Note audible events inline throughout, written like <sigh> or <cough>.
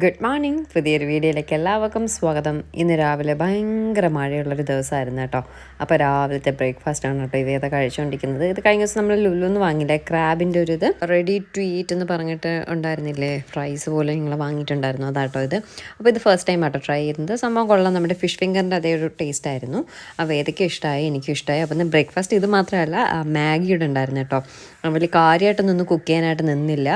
Good morning പുതിയൊരു വീഡിയോയിലേക്ക് എല്ലാവർക്കും സ്വാഗതം. ഇന്ന് രാവിലെ ഭയങ്കര മഴയുള്ളൊരു ദിവസമായിരുന്നു കേട്ടോ. അപ്പോൾ രാവിലത്തെ ബ്രേക്ക്ഫാസ്റ്റ് ആണ് കേട്ടോ ഇവയത കഴിച്ചുകൊണ്ടിരിക്കുന്നത്. ഇത് കഴിഞ്ഞ ദിവസം നമ്മൾ ലുലുന്ന് വാങ്ങിയില്ലേ? ക്രാബിന്റെ ഒരു ഇത്. റെഡി ടു ഈറ്റ് എന്ന് പറഞ്ഞിട്ട് ഉണ്ടായിരുന്നില്ലേ? ഫ്രൈസ് പോലെ നിങ്ങൾ വാങ്ങിയിട്ടുണ്ടായിരുന്നു. അതാട്ടോ ഇത്. അപ്പോൾ ഇത് ഫസ്റ്റ് ടൈം ആട്ടോ ട്രൈ ചെയ്യുന്നത്. സംഭവം കൊള്ളാം. നമ്മുടെ ഫിഷ് ഫിംഗറിന്റെ അതേ ഒരു ടേസ്റ്റ് ആയിരുന്നു. അപ്പോൾ ഏതൊക്കെ ഇഷ്ടമായി എനിക്കും ഇഷ്ടമായി അപ്പോൾ ബ്രേക്ക്ഫാസ്റ്റ് ഇത് മാത്രമല്ല മാഗിയുടെ ഉണ്ടായിരുന്നു കേട്ടോ. വലിയ കാര്യമായിട്ടൊന്നും കുക്ക് ചെയ്യാനായിട്ട് നിന്നില്ല.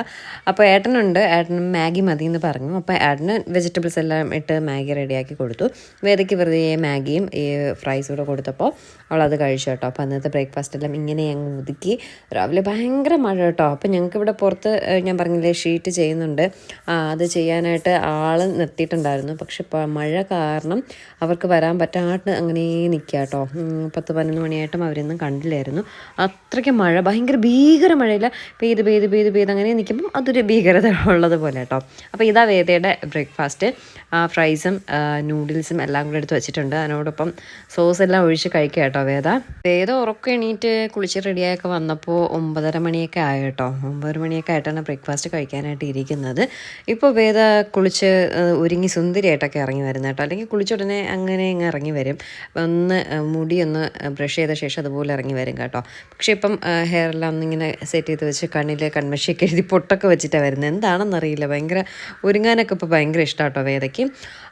അപ്പോൾ ഏട്ടനുണ്ട്. ഏട്ടനും മാഗി മതി എന്ന് പറഞ്ഞു. അപ്പോൾ ആഡിന് വെജിറ്റബിൾസ് എല്ലാം ഇട്ട് മാഗി റെഡിയാക്കി കൊടുത്തു. വേദയ്ക്ക് വെറുതെ മാഗിയും ഈ ഫ്രൈസും കൂടെ കൊടുത്തപ്പോൾ അവളത് കഴിച്ചു കേട്ടോ. അപ്പോൾ അന്നത്തെ ബ്രേക്ക്ഫാസ്റ്റ് എല്ലാം ഇങ്ങനെ അങ്ങ് ഒതുക്കി. രാവിലെ ഭയങ്കര മഴ കേട്ടോ. അപ്പോൾ ഞങ്ങൾക്ക് ഇവിടെ പുറത്ത് ഞാൻ പറഞ്ഞില്ലേ ഷീറ്റ് ചെയ്യുന്നുണ്ട്. അത് ചെയ്യാനായിട്ട് ആൾ നിർത്തിയിട്ടുണ്ടായിരുന്നു. പക്ഷെ മഴ കാരണം അവർക്ക് വരാൻ പറ്റാണ്ട് അങ്ങനെ നിൽക്കുക കേട്ടോ. പത്ത് പതിനൊന്ന് മണിയായിട്ടും അവരൊന്നും കണ്ടില്ലായിരുന്നു. അത്രയ്ക്ക് മഴ ഭയങ്കര ഭീകര മഴയില്ല. പെയ്ത് പെയ്ത് പെയ്ത് പെയ്ത് അങ്ങനെ നിൽക്കുമ്പോൾ അതൊരു ഭീകരത ഉള്ളത് പോലെ കേട്ടോ. അപ്പോൾ ഇതാ വേദയുടെ ബ്രേക്ക്ഫാസ്റ്റ് ഫ്രൈസും നൂഡിൽസും എല്ലാം കൂടെ എടുത്ത് വെച്ചിട്ടുണ്ട്. അതിനോടൊപ്പം സോസ് എല്ലാം ഒഴിച്ച് കഴിക്കുക കേട്ടോ വേദ. വേദ ഉറക്കം എണീറ്റ് കുളിച്ച് റെഡിയായൊക്കെ വന്നപ്പോൾ ഒമ്പതര മണിയൊക്കെ ആയ കേട്ടോ. ഒമ്പത് മണിയൊക്കെ ആയിട്ടാണ് ബ്രേക്ക്ഫാസ്റ്റ് കഴിക്കാനായിട്ട് ഇരിക്കുന്നത്. ഇപ്പോൾ വേദ കുളിച്ച് ആ, ഒരുങ്ങി സുന്ദരിയായിട്ടൊക്കെ ഇറങ്ങി വരുന്നത് കേട്ടോ. അല്ലെങ്കിൽ കുളിച്ച ഉടനെ അങ്ങനെ ഇങ്ങ് ഇറങ്ങി വരും. ഒന്ന് മുടി ഒന്ന് ബ്രഷ് ചെയ്ത ശേഷം അതുപോലെ ഇറങ്ങി വരും കേട്ടോ. പക്ഷേ ഇപ്പം ഹെയർ എല്ലാം ഒന്നിങ്ങനെ സെറ്റ് ചെയ്ത് വെച്ച് കണ്ണിൽ കൺമഷിയൊക്കെ എഴുതി പൊട്ടൊക്കെ വെച്ചിട്ടാണ് വരുന്നത്. എന്താണെന്നറിയില്ല. ഭയങ്കര ഒരുങ്ങാനൊക്കെ ഇപ്പോൾ ഭയങ്കര ഇഷ്ടമാണ് കേട്ടോ വേദയ്ക്ക്.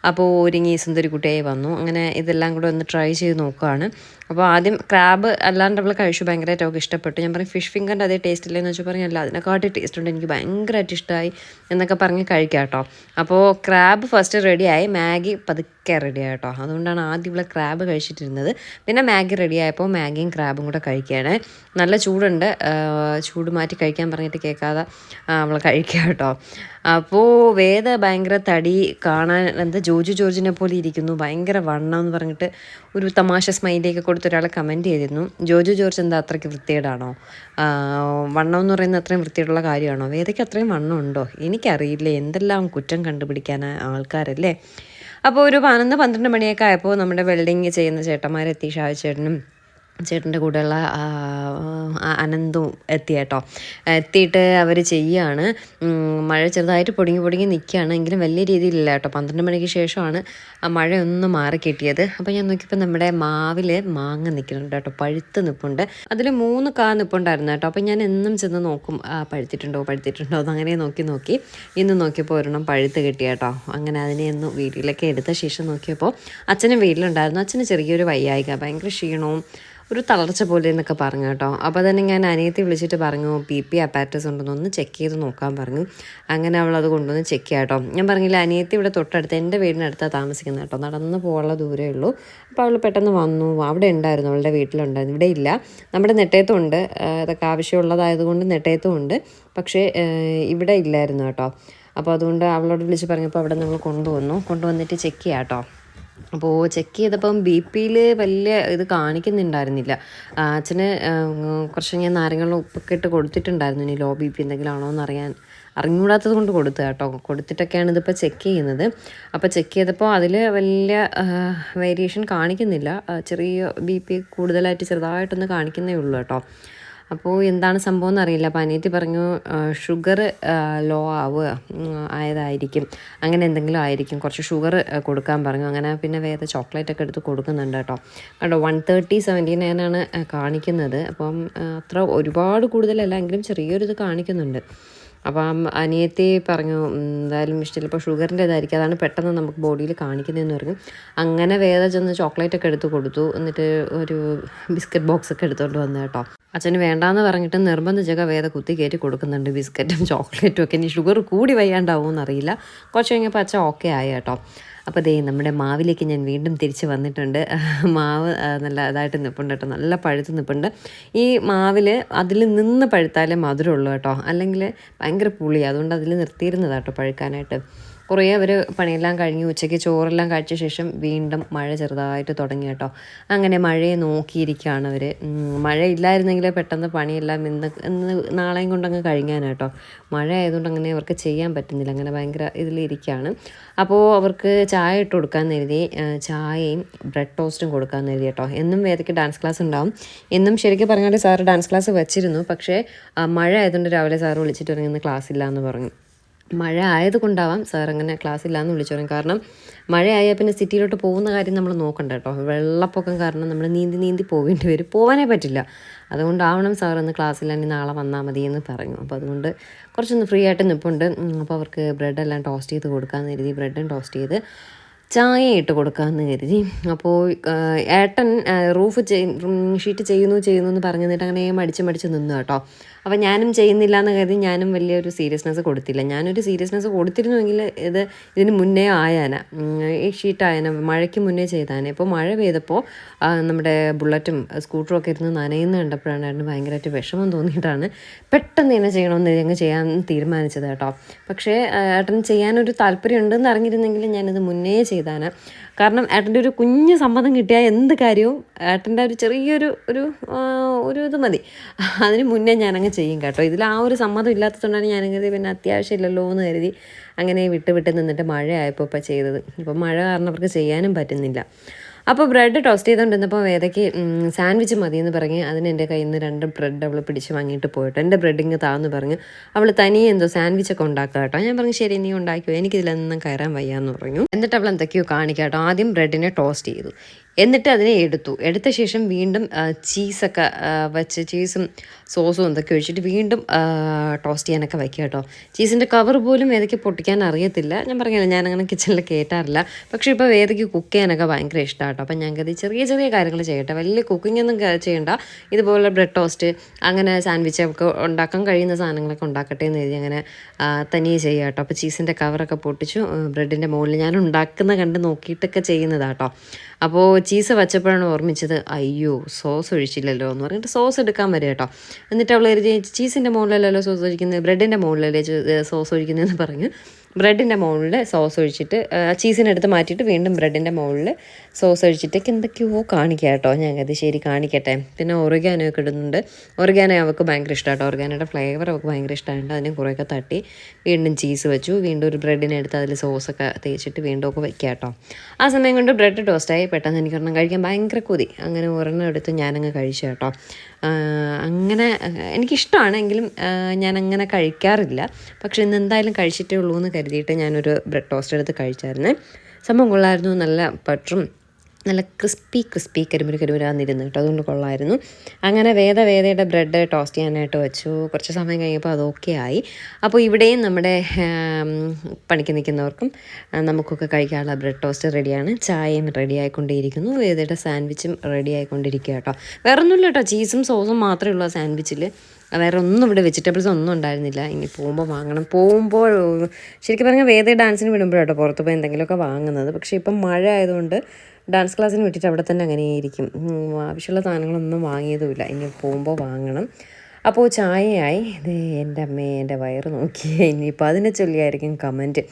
അപ്പോൾ ഒരുങ്ങി സുന്ദരി കുട്ടിയായി വന്നു. അങ്ങനെ ഇതെല്ലാം കൂടെ ഒന്ന് ട്രൈ ചെയ്ത് നോക്കുകയാണ് അപ്പോൾ ആദ്യം ക്രാബ് അല്ലാണ്ട് അവൾ കഴിച്ചു ഭയങ്കരമായിട്ട് അവൾക്ക് ഇഷ്ടപ്പെട്ടു. ഞാൻ പറയും ഫിഷ് ഫിംഗറിന്റെ അതേ ടേസ്റ്റ് ഇല്ലെന്ന് വെച്ചാൽ പറഞ്ഞു അല്ല അതിനെക്കാട്ടി ടേസ്റ്റ് ഉണ്ട്. എനിക്ക് ഭയങ്കരമായിട്ട് ഇഷ്ടമായി എന്നൊക്കെ പറഞ്ഞ് കഴിക്കാം കേട്ടോ. അപ്പോൾ ക്രാബ് ഫസ്റ്റ് റെഡിയായി മാഗി പതുക്കെ റെഡിയായി കേട്ടോ. അതുകൊണ്ടാണ് ആദ്യം ഇവിടെ ക്രാബ് കഴിച്ചിട്ടിരുന്നത്. പിന്നെ മാഗി റെഡിയായപ്പോൾ മാഗിയും ക്രാബും കൂടെ കഴിക്കുകയാണ്. നല്ല ചൂടുണ്ട്. ചൂട് മാറ്റി കഴിക്കാൻ പറഞ്ഞിട്ട് കേൾക്കാതെ അവൾ കഴിക്കുക കേട്ടോ. അപ്പോൾ വേദ ഭയങ്കര തടി കാണാൻ എന്താ ജോജു ജോർജിനെ പോലെ ഇരിക്കുന്നു. ഭയങ്കര വണ്ണം എന്ന് പറഞ്ഞിട്ട് ഒരു തമാശ സ്മൈലിയൊക്കെ കൊടുത്ത് ഒരാൾ കമന്റ് ചെയ്തിരുന്നു. ജോജു ജോർജ് എന്താ അത്രയ്ക്ക് വൃത്തികേടാണോ? വണ്ണം എന്ന് പറയുന്നത് അത്രയും വൃത്തികേടുള്ള കാര്യമാണോ? വേദയ്ക്ക് അത്രയും വണ്ണം ഉണ്ടോ? എനിക്കറിയില്ല. എന്തെല്ലാം കുറ്റം കണ്ടുപിടിക്കാൻ ആൾക്കാരല്ലേ? അപ്പോൾ ഒരു പതിനൊന്ന് പന്ത്രണ്ട് മണിയൊക്കെ ആയപ്പോൾ നമ്മുടെ വെൽഡിങ് ചെയ്യുന്ന ചേട്ടന്മാരെത്തി ഷാജി ചേട്ടനും ചേട്ടന്റെ കൂടെയുള്ള അനന്തും എത്തി കേട്ടോ. എത്തിയിട്ട് അവർ ചെയ്യാണ്. ഉം, മഴ ചെറുതായിട്ട് പൊടിങ്ങി പൊടിങ്ങി നിൽക്കുകയാണ് എങ്കിലും വലിയ രീതിയിലില്ല കേട്ടോ. പന്ത്രണ്ട് മണിക്ക് ശേഷമാണ് ആ മഴ ഒന്ന് മാറി കിട്ടിയത്. അപ്പോൾ ഞാൻ നോക്കിയപ്പോൾ നമ്മുടെ മാവിൽ മാങ്ങ നിൽക്കുന്നുണ്ട് കേട്ടോ. പഴുത്ത് നിൽപ്പുണ്ട് അതിൽ മൂന്ന് കാ നിൽപ്പുണ്ടായിരുന്നു കേട്ടോ. അപ്പോൾ ഞാൻ എന്നും ചെന്ന് നോക്കും പഴുത്തിട്ടുണ്ടോ പഴുത്തിട്ടുണ്ടോ എന്ന് അങ്ങനെ നോക്കി നോക്കി. ഇന്ന് നോക്കിയപ്പോൾ ഒരെണ്ണം പഴുത്ത് കിട്ടി കേട്ടോ. അങ്ങനെ അതിനെ ഒന്ന് വീട്ടിലൊക്കെ എടുത്ത ശേഷം നോക്കിയപ്പോൾ അച്ഛനും വീട്ടിലുണ്ടായിരുന്നു. അച്ഛന് ചെറിയൊരു വയ്യായിക. ഭയങ്കര ക്ഷീണവും ഒരു തളർച്ച പോലെ എന്നൊക്കെ പറഞ്ഞു കേട്ടോ. അപ്പോൾ തന്നെ ഞാൻ അനിയത്തി വിളിച്ചിട്ട് പറഞ്ഞു ബി പി അപ്പാറ്റസ് ഉണ്ടെന്ന് ഒന്ന് ചെക്ക് ചെയ്ത് നോക്കാൻ പറഞ്ഞു. അങ്ങനെ അവൾ അത് കൊണ്ടുവന്ന് ചെക്ക് ചെയ്യാം കേട്ടോ. ഞാൻ പറഞ്ഞില്ല അനിയത്തി ഇവിടെ തൊട്ടടുത്ത് എന്റെ വീടിനടുത്താണ് താമസിക്കുന്നത് കേട്ടോ. നടന്ന് പോകാനുള്ള ദൂരമേ ഉള്ളൂ. അപ്പോൾ അവൾ പെട്ടെന്ന് വന്നു. അവിടെ ഉണ്ടായിരുന്നു അവളുടെ വീട്ടിലുണ്ടായിരുന്നു. ഇവിടെ ഇല്ല. നമ്മുടെ നെട്ടയത്തും ഉണ്ട്. അതൊക്കെ ആവശ്യമുള്ളതായതുകൊണ്ട് നെട്ടയത്തും ഉണ്ട്. പക്ഷേ ഇവിടെ ഇല്ലായിരുന്നു കേട്ടോ. അപ്പോൾ അതുകൊണ്ട് അവളോട് വിളിച്ച് പറഞ്ഞപ്പോൾ അവിടെ നമ്മൾ കൊണ്ടുവന്നു. കൊണ്ടുവന്നിട്ട് ചെക്ക് ചെയ്യാം കേട്ടോ. അപ്പോൾ ചെക്ക് ചെയ്തപ്പം ബി പിയിൽ വലിയ ഇത് കാണിക്കുന്നുണ്ടായിരുന്നില്ല. അച്ഛന് കുറച്ച് ഞാൻ നാരങ്ങളും ഉപ്പൊക്കെ ഇട്ട് കൊടുത്തിട്ടുണ്ടായിരുന്നു. ഇനി ലോ ബി പി എന്തെങ്കിലും ആണോ എന്ന് അറിയാൻ അറിഞ്ഞുകൂടാത്തത് കൊണ്ട് കൊടുത്തു കേട്ടോ. കൊടുത്തിട്ടൊക്കെയാണ് ഇതിപ്പോൾ ചെക്ക് ചെയ്യുന്നത്. അപ്പോൾ ചെക്ക് ചെയ്തപ്പോൾ അതിൽ വലിയ വേരിയേഷൻ കാണിക്കുന്നില്ല. ചെറിയ ബി പി കൂടുതലായിട്ട് ചെറുതായിട്ടൊന്ന് കാണിക്കുന്നേ ഉള്ളൂ കേട്ടോ. അപ്പോൾ എന്താണ് സംഭവം എന്നറിയില്ല. അപ്പോൾ അനിയത്തി പറഞ്ഞു ഷുഗർ ലോ ആവുക ആയതായിരിക്കും. അങ്ങനെ എന്തെങ്കിലും ആയിരിക്കും. കുറച്ച് ഷുഗർ കൊടുക്കാൻ പറഞ്ഞു. അങ്ങനെ പിന്നെ വേറെ ചോക്ലേറ്റ് ഒക്കെ എടുത്ത് കൊടുക്കുന്നുണ്ട് കേട്ടോ. കേട്ടോ വൺ തേർട്ടി സെവന്റി നയനാണ് കാണിക്കുന്നത്. അപ്പം അത്ര ഒരുപാട് കൂടുതലല്ല എങ്കിലും ചെറിയൊരിത് കാണിക്കുന്നുണ്ട്. അപ്പം അനിയത്തി പറഞ്ഞു എന്തായാലും ചിലപ്പോൾ ഷുഗറിന്റെ ഇതായിരിക്കും. അതാണ് പെട്ടെന്ന് നമുക്ക് ബോഡിയിൽ കാണിക്കുന്നതെന്ന് പറഞ്ഞു. അങ്ങനെ വേറെ ചെന്ന് ചോക്ലേറ്റ് ഒക്കെ എടുത്ത് കൊടുത്തു. എന്നിട്ട് ഒരു ബിസ്ക്കറ്റ് ബോക്സ് ഒക്കെ എടുത്തുകൊണ്ട് വന്നു കേട്ടോ. അച്ഛന് വേണ്ടാന്ന് പറഞ്ഞിട്ട് നിർബന്ധിച്ചൊക്കെ വേദ കുത്തി കയറ്റി കൊടുക്കുന്നുണ്ട് ബിസ്ക്കറ്റും ചോക്ലേറ്റും ഒക്കെ. ഇനി ഷുഗർ കൂടി വയ്യാണ്ടാവും എന്നറിയില്ല കുറച്ച് കഴിഞ്ഞപ്പോൾ അച്ഛൻ ഓക്കെ ആയി കേട്ടോ. അപ്പോൾ ദേ നമ്മുടെ മാവിലേക്ക് ഞാൻ വീണ്ടും തിരിച്ച് വന്നിട്ടുണ്ട്. മാവ് നല്ല ഇതായിട്ട് നിൽപ്പുണ്ട് കേട്ടോ. നല്ല പഴുത്ത് നിൽപ്പുണ്ട് ഈ മാവിൽ അതിൽ നിന്ന് പഴുത്താലേ മധുരമുള്ളൂ കേട്ടോ. അല്ലെങ്കിൽ ഭയങ്കര പുളി. അതുകൊണ്ട് അതിൽ നിർത്തിയിരുന്നതാട്ടോ പഴുക്കാനായിട്ട്. കുറേ അവർ പണിയെല്ലാം കഴിഞ്ഞ് ഉച്ചയ്ക്ക് ചോറെല്ലാം കഴിച്ച ശേഷം വീണ്ടും മഴ ചെറുതായിട്ട് തുടങ്ങി കേട്ടോ. അങ്ങനെ മഴയെ നോക്കിയിരിക്കുകയാണ് അവർ മഴ ഇല്ലായിരുന്നെങ്കിൽ പെട്ടെന്ന് പണിയെല്ലാം ഇന്ന് ഇന്ന് നാളെയും കൊണ്ടങ്ങ് കഴിഞ്ഞാനേട്ടോ മഴ ആയതുകൊണ്ട് അങ്ങനെ അവർക്ക് ചെയ്യാൻ പറ്റുന്നില്ല. അങ്ങനെ ഭയങ്കര ഇതിലിരിക്കുകയാണ്. അപ്പോൾ അവർക്ക് ചായ ഇട്ട് കൊടുക്കാൻ എഴുതി ചായയും ബ്രെഡ് ടോസ്റ്റും കൊടുക്കാൻ എഴുതി കേട്ടോ. എന്നും വേദയ്ക്ക് ഡാൻസ് ക്ലാസ് ഉണ്ടാവും. എന്നും ശരിക്കും പറഞ്ഞാൽ സാറ് ഡാൻസ് ക്ലാസ് വെച്ചിരുന്നു. പക്ഷേ മഴ ആയതുകൊണ്ട് രാവിലെ സാറ് വിളിച്ചിട്ട് ഇറങ്ങുന്ന ക്ലാസ് ഇല്ല എന്ന് പറഞ്ഞു. മഴ ആയതുകൊണ്ടാവാം സാർ അങ്ങനെ ക്ലാസ് ഇല്ലാന്ന് വിളിച്ചു പറയും കാരണം മഴയായാൽ പിന്നെ സിറ്റിയിലോട്ട് പോകുന്ന കാര്യം നമ്മൾ നോക്കണ്ട കേട്ടോ. വെള്ളപ്പൊക്കം കാരണം നമ്മൾ നീന്തി നീന്തി പോകേണ്ടി വരും. പോകാനേ പറ്റില്ല. അതുകൊണ്ടാവണം സാർ ഒന്ന് ക്ലാസ്സില്ലെങ്കിൽ നാളെ വന്നാൽ മതി എന്ന് പറഞ്ഞു. അപ്പോൾ അതുകൊണ്ട് കുറച്ചൊന്ന് ഫ്രീ ആയിട്ട് നിൽപ്പുണ്ട് അപ്പോൾ അവർക്ക് ബ്രെഡെല്ലാം ടോസ്റ്റ് ചെയ്ത് കൊടുക്കാമെന്ന് കരുതി ബ്രെഡും ടോസ്റ്റ് ചെയ്ത് ചായ ഇട്ട് കൊടുക്കാമെന്ന് കരുതി. അപ്പോൾ ഏട്ടൻ റൂഫ് ഷീറ്റ് ചെയ്യുന്നു ചെയ്യുന്നു എന്ന് പറഞ്ഞു തന്നിട്ട് അങ്ങനെ മടിച്ച് മടിച്ച് നിന്നു കേട്ടോ. അപ്പോൾ ഞാനും ചെയ്യുന്നില്ല എന്ന് കരുതി ഞാനും വലിയൊരു സീരിയസ്നെസ് കൊടുത്തില്ല. ഞാനൊരു സീരിയസ്നെസ് കൊടുത്തിരുന്നുവെങ്കിൽ ഇത് ഇതിന് മുന്നേ ആയാന. ഈ ഷീറ്റ് ആയന മഴയ്ക്ക് മുന്നേ ചെയ്താനെ. ഇപ്പോൾ മഴ പെയ്തപ്പോൾ നമ്മുടെ ബുള്ളറ്റും സ്കൂട്ടറും ഒക്കെ ഇരുന്ന് നനയുന്ന കണ്ടപ്പോഴാണ് ഏട്ടന് ഭയങ്കരമായിട്ട് വിഷമം തോന്നിയിട്ടാണ് പെട്ടെന്ന് തന്നെ ചെയ്യണമെന്ന് ഞങ്ങൾ ചെയ്യാൻ തീരുമാനിച്ചത് കേട്ടോ. പക്ഷേ ഏട്ടൻ ചെയ്യാനൊരു താല്പര്യം ഉണ്ടെന്ന് അറിഞ്ഞിരുന്നെങ്കിൽ ഞാനിത് മുന്നേ ചെയ്താണ്. കാരണം ഏട്ടന്റെ ഒരു കുഞ്ഞ് സമ്മതം കിട്ടിയാൽ എന്ത് കാര്യവും ഏട്ടന്റെ ഒരു ചെറിയൊരു ഒരു ഒരു ഇത് മതി. അതിന് മുന്നേ ഞാനങ്ങ് ചെയ്യും കേട്ടോ. ഇതിൽ ആ ഒരു സമ്മതം ഇല്ലാത്തതുകൊണ്ടാണ് കരുതി പിന്നെ അത്യാവശ്യമില്ലല്ലോ എന്ന് കരുതി അങ്ങനെ വിട്ട് വിട്ട് നിന്നിട്ട് മഴയായപ്പോൾ ഇപ്പോൾ ചെയ്തത്. ഇപ്പോൾ മഴ കാരണം അവർക്ക് ചെയ്യാനും പറ്റുന്നില്ല. അപ്പോൾ ബ്രെഡ് ടോസ്റ്റ് ചെയ്തുകൊണ്ടിരുന്നപ്പോൾ വേദയ്ക്ക് സാൻഡ്വിച്ച് മതി എന്ന് പറഞ്ഞ് അതിന് എന്റെ കയ്യിൽ നിന്ന് രണ്ട് ബ്രെഡ് അവൾ പിടിച്ച് വാങ്ങിയിട്ട് പോയിട്ട് എന്റെ ബ്രെഡിങ് താന്ന് പറഞ്ഞ് അവൾ തനിയെ എന്തോ സാൻഡ്വിച്ചൊക്കെ ഉണ്ടാക്കുക കേട്ടോ. ഞാൻ പറഞ്ഞു ശരി നീ ഉണ്ടാക്കിയോ എനിക്കിതിലൊന്നും കയറാൻ വയ്യാന്ന് പറഞ്ഞു. എന്നിട്ട് അവൾ എന്തൊക്കെയോ കാണിക്കാം കേട്ടോ ആദ്യം ബ്രെഡിനെ ടോസ്റ്റ് ചെയ്തു. എന്നിട്ട് അതിനെ എടുത്തു. എടുത്ത ശേഷം വീണ്ടും ചീസൊക്കെ വെച്ച് ചീസും സോസും എന്തൊക്കെ ഒഴിച്ചിട്ട് വീണ്ടും ടോസ്റ്റ് ചെയ്യാനൊക്കെ വയ്ക്കുക കേട്ടോ. ചീസിന്റെ കവർ പോലും ഏതൊക്കെ പൊട്ടിക്കാൻ അറിയത്തില്ല. ഞാൻ പറഞ്ഞില്ല ഞാനങ്ങനെ കിച്ചണിൽ കയറ്റാറില്ല പക്ഷേ ഇപ്പോൾ വേദയ്ക്ക് കുക്ക് ചെയ്യാനൊക്കെ ഭയങ്കര ഇഷ്ടമാണ് കേട്ടോ. അപ്പം ഞങ്ങൾക്ക് ചെറിയ ചെറിയ കാര്യങ്ങൾ ചെയ്യട്ടെ. വലിയ കുക്കിംഗ് ഒന്നും ചെയ്യണ്ട. ഇതുപോലെ ബ്രെഡ് ടോസ്റ്റ് അങ്ങനെ സാൻഡ്വിച്ച് ഒക്കെ ഉണ്ടാക്കാൻ കഴിയുന്ന സാധനങ്ങളൊക്കെ ഉണ്ടാക്കട്ടെ എന്ന് എഴുതി അങ്ങനെ തനിയെ ചെയ്യുക കേട്ടോ. അപ്പോൾ ചീസിന്റെ കവറൊക്കെ പൊട്ടിച്ചു ബ്രെഡിന്റെ മുകളിൽ. ഞാൻ ഉണ്ടാക്കുന്ന കണ്ട് നോക്കിയിട്ടൊക്കെ ചെയ്യുന്നതാട്ടോ അപ്പോൾ ചീസ് വച്ചപ്പോഴാണ് ഓർമ്മിച്ചത് അയ്യോ സോസ് ഒഴിച്ചില്ലല്ലോ എന്ന് പറഞ്ഞിട്ട് സോസ് എടുക്കാൻ വരിക കേട്ടോ. എന്നിട്ട് അവൾ ചീസിന്റെ മുകളിലല്ലോ സോസ് ഒഴിക്കുന്നത് ബ്രെഡിന്റെ മുകളിലല്ലേ സോസ് ഒഴിക്കുന്നതെന്ന് പറഞ്ഞു ബ്രെഡിന്റെ മുകളിൽ സോസ് ഒഴിച്ചിട്ട് ചീസിനെടുത്ത് മാറ്റിയിട്ട് വീണ്ടും ബ്രെഡിന്റെ മുകളിൽ സോസ് ഒഴിച്ചിട്ടൊക്കെ എന്തൊക്കെയോ കാണിക്കുക കേട്ടോ. ഞങ്ങൾക്ക് അത് ശരി കാണിക്കട്ടെ. പിന്നെ ഒറിഗാനോ ഒക്കെ ഇടുന്നുണ്ട്. ഒറിഗാനോ അവൾക്ക് ഭയങ്കര ഇഷ്ടമാട്ടോ ഒറിഗാനോയുടെ ഫ്ലേവർ അവൾക്ക് ഭയങ്കര ഇഷ്ടമായിട്ട് അതിനെ കുറേയൊക്കെ തട്ടി വീണ്ടും ചീസ് വെച്ചു. വീണ്ടും ഒരു ബ്രെഡിനെ എടുത്ത് അതിൽ സോസൊക്കെ തേച്ചിട്ട് വീണ്ടും ഒക്കെ വെക്കുക കേട്ടോ. ആ സമയം കൊണ്ട് ബ്രെഡ് ടോസ്റ്റായി. പെട്ടെന്ന് എനിക്ക് ഒരെണ്ണം കഴിക്കാൻ ഭയങ്കര കൊതി. അങ്ങനെ ഒരെണ്ണം എടുത്ത് ഞാനങ്ങ് കഴിച്ചു കേട്ടോ. അങ്ങനെ എനിക്കിഷ്ടമാണ് എങ്കിലും ഞാൻ അങ്ങനെ കഴിക്കാറില്ല. പക്ഷേ ഇന്ന് എന്തായാലും കഴിച്ചിട്ടേ ഉള്ളൂ എന്ന് കരുതിയിട്ട് ഞാനൊരു ബ്രെഡ് ടോസ്റ്റ് എടുത്ത് കഴിച്ചായിരുന്നു. സംഭവം കൊള്ളായിരുന്നു നല്ല ബട്ടറും നല്ല ക്രിസ്പി ക്രിസ്പി കരിമുരി കരിമുരാന്നിരുന്നു കേട്ടോ. അതുകൊണ്ട് കൊള്ളായിരുന്നു. അങ്ങനെ വേദ വേദയുടെ ബ്രെഡ് ടോസ്റ്റ് ചെയ്യാനായിട്ട് വെച്ചു. കുറച്ച് സമയം കഴിഞ്ഞപ്പോൾ അത് ഓക്കെ ആയി. അപ്പോൾ ഇവിടെയും നമ്മുടെ പണിക്ക് നിൽക്കുന്നവർക്കും നമുക്കൊക്കെ കഴിക്കാനുള്ള ബ്രെഡ് ടോസ്റ്റ് റെഡിയാണ്. ചായയും റെഡി ആയിക്കൊണ്ടേയിരിക്കുന്നു വേദയുടെ സാൻഡ്വിച്ചും റെഡി ആയിക്കൊണ്ടിരിക്കുക കേട്ടോ. വേറൊന്നുമില്ല കേട്ടോ. ചീസും സോസും മാത്രമേ ഉള്ളൂ സാൻഡ്വിച്ചിൽ വേറെ ഒന്നും ഇവിടെ വെജിറ്റബിൾസ് ഒന്നും ഉണ്ടായിരുന്നില്ല. ഇനി പോകുമ്പോൾ വാങ്ങണം. പോകുമ്പോൾ ശരിക്കും പറഞ്ഞാൽ വേദ ഡാൻസിന് വിടുമ്പോഴാട്ടോ പുറത്ത് പോയി എന്തെങ്കിലുമൊക്കെ വാങ്ങുന്നത്. പക്ഷേ ഇപ്പം മഴ ആയതുകൊണ്ട് ഡാൻസ് ക്ലാസ്സിന് വിട്ടിട്ട് അവിടെ തന്നെ അങ്ങനെ ഇരിക്കും. ആവശ്യമുള്ള സാധനങ്ങളൊന്നും വാങ്ങിയതുമില്ല. ഇനി പോകുമ്പോൾ വാങ്ങണം. അപ്പോൾ ചായയായി. എന്റെ അമ്മയെ എന്റെ വയറ് നോക്കിയേ ഇനിയിപ്പോൾ അതിനെ ചൊല്ലിയായിരിക്കും കമന്റ്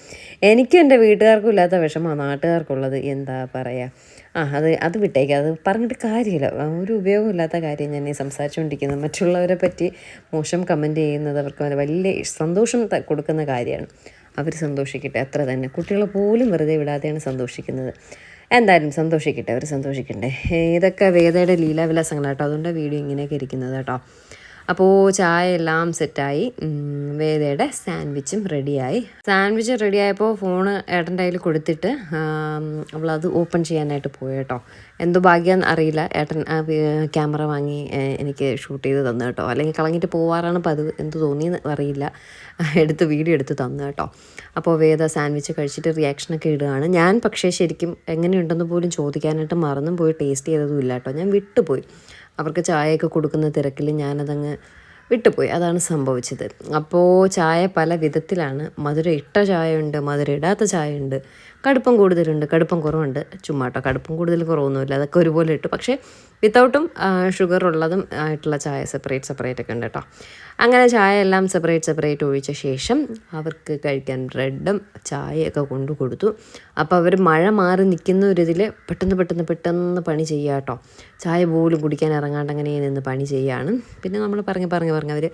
എനിക്കും എന്റെ വീട്ടുകാർക്കും ഇല്ലാത്ത വിഷമമാണ് നാട്ടുകാർക്കുള്ളത്. എന്താ പറയുക ആ അത് അത് വിട്ടേക്കാം. അത് പറഞ്ഞിട്ട് കാര്യമില്ല. ഒരു ഉപയോഗമില്ലാത്ത കാര്യം ഞാൻ ഈ സംസാരിച്ചുകൊണ്ടിരിക്കുന്നത്. മറ്റുള്ളവരെ പറ്റി മോശം കമന്റ് ചെയ്യുന്നത് അവർക്ക് വലിയ സന്തോഷം കൊടുക്കുന്ന കാര്യമാണ്. അവർ സന്തോഷിക്കട്ടെ അത്ര തന്നെ. കുട്ടികളെ പോലും വെറുതെ വിടാതെയാണ് സന്തോഷിക്കുന്നത്. എന്തായാലും സന്തോഷിക്കട്ടെ അവർ സന്തോഷിക്കണ്ടേ. ഇതൊക്കെ വേദയുടെ ലീലാവിലാസങ്ങളാട്ടോ. അതുകൊണ്ട് വീഡിയോ ഇങ്ങനെയൊക്കെ ഇരിക്കുന്നത് കേട്ടോ. അപ്പോൾ ചായ എല്ലാം സെറ്റായി വേദയുടെ സാൻഡ്വിച്ചും റെഡിയായി. സാൻഡ്വിച്ച് റെഡിയായപ്പോൾ ഫോണ് ഏട്ടന്റെ കയ്യിൽ കൊടുത്തിട്ട് അവളത് ഓപ്പൺ ചെയ്യാനായിട്ട് പോയി കേട്ടോ. എന്തോ ഭാഗ്യം അറിയില്ല. ഏട്ടൻ ആ ക്യാമറ വാങ്ങി എനിക്ക് ഷൂട്ട് ചെയ്ത് തന്നു കേട്ടോ. അല്ലെങ്കിൽ കളഞ്ഞിട്ട് പോവാറാണ് പതിവ് എന്ത് തോന്നിയെന്ന് അറിയില്ല. എടുത്ത് വീഡിയോ എടുത്ത് തന്നു കേട്ടോ. അപ്പോൾ വേദ സാൻഡ്വിച്ച് കഴിച്ചിട്ട് റിയാക്ഷനൊക്കെ ഇടുകയാണ്. ഞാൻ പക്ഷേ ശരിക്കും എങ്ങനെയുണ്ടെന്ന് പോലും ചോദിക്കാനായിട്ട് മറന്നും പോയി ടേസ്റ്റ് ചെയ്തതും ഇല്ല കേട്ടോ. ഞാൻ വിട്ടുപോയി. അവർക്ക് ചായയൊക്കെ കൊടുക്കുന്ന തിരക്കിൽ ഞാനതങ്ങ് വിട്ടുപോയി. അതാണ് സംഭവിച്ചത്. അപ്പോൾ ചായ പല വിധത്തിലാണ്. മധുര ഇട്ട ചായ ഉണ്ട് മധുര ഇടാത്ത ചായ ഉണ്ട്. കടുപ്പം കൂടുതലുണ്ട് കടുപ്പം കുറവുണ്ട്. ചുമ്മാട്ടോ കടുപ്പം കൂടുതൽ കുറവൊന്നുമില്ല. അതൊക്കെ ഒരുപോലെ ഇട്ടു. പക്ഷേ വിത്തൗട്ടും ഷുഗർ ഉള്ളതും ആയിട്ടുള്ള ചായ സെപ്പറേറ്റ് സെപ്പറേറ്റ് ഒക്കെ ഉണ്ട് കേട്ടോ അങ്ങനെ ചായ എല്ലാം സെപ്പറേറ്റ് സെപ്പറേറ്റ് ഒഴിച്ച ശേഷം അവർക്ക് കഴിക്കാൻ ബ്രെഡും ചായയൊക്കെ കൊണ്ടു കൊടുത്തു. അപ്പോൾ അവർ മഴ മാറി നിൽക്കുന്ന ഒരു ഇതിൽ പെട്ടെന്ന് പെട്ടെന്ന് പെട്ടെന്ന് പണി ചെയ്യുക കേട്ടോ ചായ പോലും കുടിക്കാൻ ഇറങ്ങാണ്ട് അങ്ങനെ നിന്ന് പണി ചെയ്യുകയാണ്. പിന്നെ നമ്മൾ പറഞ്ഞ് പറഞ്ഞ് പറഞ്ഞ് അവർ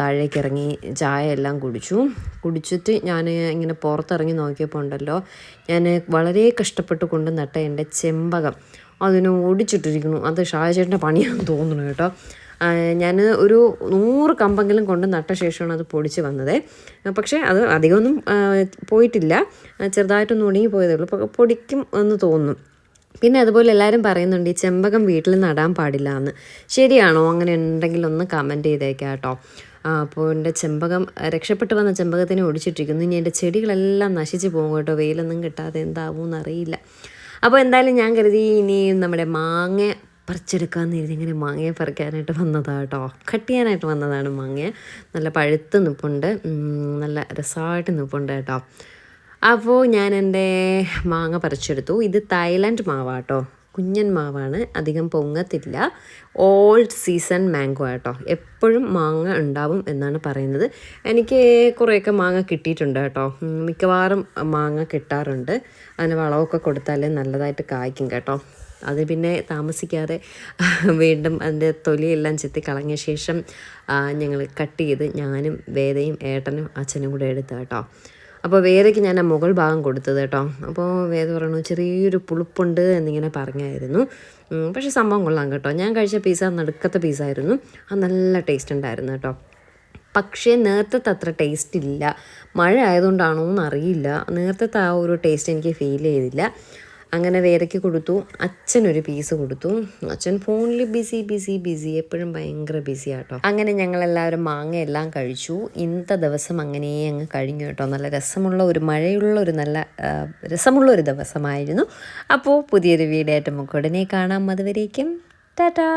താഴേക്ക് ഇറങ്ങി ചായ എല്ലാം കുടിച്ചു. കുടിച്ചിട്ട് ഞാൻ ഇങ്ങനെ പുറത്തിറങ്ങി നോക്കിയപ്പോൾ ഉണ്ടല്ലോ ഞാൻ വളരെ കഷ്ടപ്പെട്ട് കൊണ്ട് നട്ട എന്റെ ചെമ്പകം. അതിനെ ഓടിച്ചിട്ടിരിക്കുന്നു അത് ഷാജേട്ടന്റെ പണിയാണെന്ന് തോന്നുന്നു കേട്ടോ. ഞാൻ ഒരു നൂറ് കമ്പെങ്കിലും കൊണ്ട് നട്ട ശേഷമാണ് അത് പൊടിച്ച് വന്നത്. പക്ഷേ അത് അധികമൊന്നും പോയിട്ടില്ല. ചെറുതായിട്ടൊന്നും ഉണങ്ങി പോയതേ ഉള്ളൂ. പൊടിക്കും എന്ന് തോന്നുന്നു. പിന്നെ അതുപോലെ എല്ലാവരും പറയുന്നുണ്ട് ഈ ചെമ്പകം വീട്ടിൽ നടാൻ പാടില്ല എന്ന് ശരിയാണോ? അങ്ങനെ ഉണ്ടെങ്കിൽ ഒന്ന് കമന്റ് ചെയ്തേക്കാം കേട്ടോ. അപ്പോൾ എന്റെ ചെമ്പകം രക്ഷപ്പെട്ട് വന്ന ചെമ്പകത്തിനെ ഒടിച്ചിട്ടിരിക്കുന്നു. ഇനി എന്റെ ചെടികളെല്ലാം നശിച്ചു പോകും കേട്ടോ. വെയിലൊന്നും കിട്ടാതെ എന്താവും എന്നറിയില്ല അപ്പോൾ എന്തായാലും ഞാൻ കരുതി ഇനി നമ്മുടെ മാങ്ങ പറിച്ചെടുക്കാമെന്ന് കരുതി ഇങ്ങനെ മാങ്ങയെ പറിക്കാനായിട്ട് വന്നതാണ് കേട്ടോ. കട്ട് ചെയ്യാനായിട്ട് വന്നതാണ് മാങ്ങ. നല്ല പഴുത്ത് നിൽപ്പുണ്ട് നല്ല രസമായിട്ട് നിൽപ്പുണ്ട് കേട്ടോ. അപ്പോൾ ഞാൻ എന്റെ മാങ്ങ പറിച്ചെടുത്തു. ഇത് തായ്ലാൻഡ് മാവാട്ടോ. കുഞ്ഞൻ മാവാണ്. അധികം പൊങ്ങത്തില്ല. ഓൾഡ് സീസൺ മാംഗോ ആട്ടോ. എപ്പോഴും മാങ്ങ ഉണ്ടാവും എന്നാണ് പറയുന്നത്. എനിക്ക് കുറേയൊക്കെ മാങ്ങ കിട്ടിയിട്ടുണ്ട് കേട്ടോ. മിക്കവാറും മാങ്ങ കിട്ടാറുണ്ട്. അതിന് വളമൊക്കെ കൊടുത്താലേ നല്ലതായിട്ട് കായ്ക്കും കേട്ടോ. അത് പിന്നെ താമസിക്കാതെ <laughs> വീണ്ടും അതിന്റെ തൊലിയെല്ലാം ചെത്തി കളഞ്ഞ ശേഷം ഞങ്ങൾ കട്ട് ചെയ്ത് ഞാനും വേദയും ഏട്ടനും അച്ഛനും കൂടെ എടുത്തു കേട്ടോ. അപ്പോൾ വേദയ്ക്ക് ഞാൻ ആ മുകൾ ഭാഗം കൊടുത്തത് കേട്ടോ. അപ്പോൾ വേദ പറഞ്ഞു ചെറിയൊരു പുളിപ്പുണ്ട് എന്നിങ്ങനെ പറഞ്ഞായിരുന്നു. പക്ഷേ സംഭവം കൊള്ളാം കേട്ടോ. ഞാൻ കഴിച്ച പിസ്സ നടുക്കത്തെ ആയിരുന്നു. അത് നല്ല ടേസ്റ്റ് ഉണ്ടായിരുന്നു കേട്ടോ. പക്ഷേ നേരത്തെ അത്ര ടേസ്റ്റ് ഇല്ല. മഴ ആയതുകൊണ്ടാണോ എന്നറിയില്ല നേരത്തെ ആ ഒരു ടേസ്റ്റ് എനിക്ക് ഫീൽ ചെയ്തില്ല. അങ്ങനെ വേദയ്ക്ക് കൊടുത്തു. അച്ഛനൊരു പീസ് കൊടുത്തു. അച്ഛൻ ഫോണിൽ ബിസി ബിസി ബിസി എപ്പോഴും ഭയങ്കര ബിസി ആട്ടോ. അങ്ങനെ ഞങ്ങളെല്ലാവരും മാങ്ങ എല്ലാം കഴിച്ചു. ഇന്നത്തെ ദിവസം അങ്ങനെ അങ്ങ് കഴിഞ്ഞു കേട്ടോ. നല്ല രസമുള്ള ഒരു മഴയുള്ള ഒരു നല്ല രസമുള്ള ഒരു ദിവസമായിരുന്നു. അപ്പോൾ പുതിയൊരു വീഡിയോ ആയിട്ട് നമുക്ക് ഉടനെ കാണാം. അതുവരേക്കും ടാറ്റാ